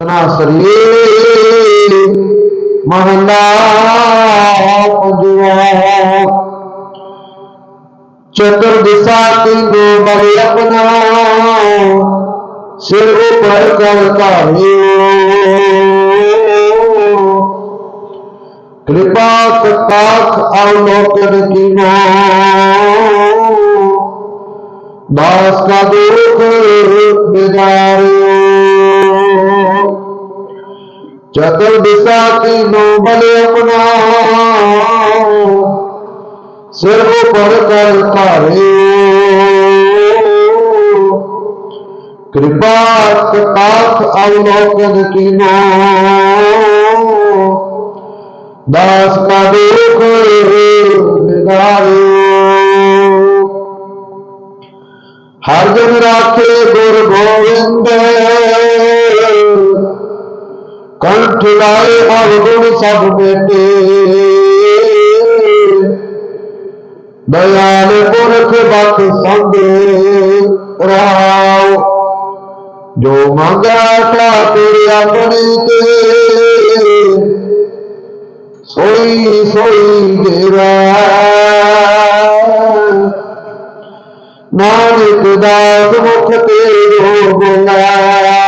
नासरी महला चतुर्दिशा तिंगो अपना सिर ऊपर करता कृपा सताख अवलोकन की दास का दुख बिदारियो चतुर्दिशा की नोबल अपना सिर पर कर पारे कृपा कृपाथ अवलोकन की नो दास का देख हर जन राखे गुरु गोविंद। কণ্ঠলায় মরগুণ সব মেটে দয়াল পুরখ বাত সঙ্গে রাও जो मंगा था तेरे अपने ते सोई सोई गेरा नानक दास मुख तेरो बोला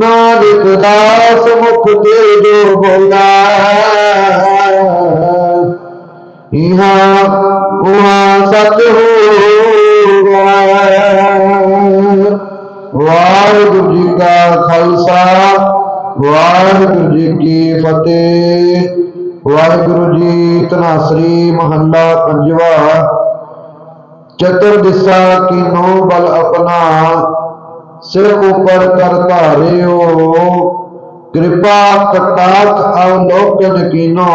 ਨਾਨਕ ਦਾਸ ਮੁਖ ਤੇ ਜੋ ਬੋਲਾ ਇਹਾ ਉਹਾ ਸਤ ਹੋ ਵਾਹ ਵਾਹਿਗੁਰੂ ਜੀ ਕਾ ਖਾਲਸਾ ਵਾਹਿਗੁਰੂ ਜੀ ਕੀ ਫਤਿਹ ਵਾਹਿਗੁਰੂ ਜੀ ਤਨਾਸਰੀ ਮਹੱਲਾ ਪੰਜਵਾ ਚਤੁਰ ਦਿਸ਼ਾ ਕੀ ਨੋ ਬਲ ਆਪਣਾ ਸਿਰ ਉਪਰ ਕਰ ਧਾਰਿਓ ਕਿਰਪਾ ਕਟਾਕ ਅਵਲੋਕਨ ਕੀਨੋ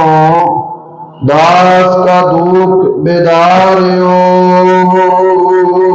दास का दुख बेदारियो वाहे गुरु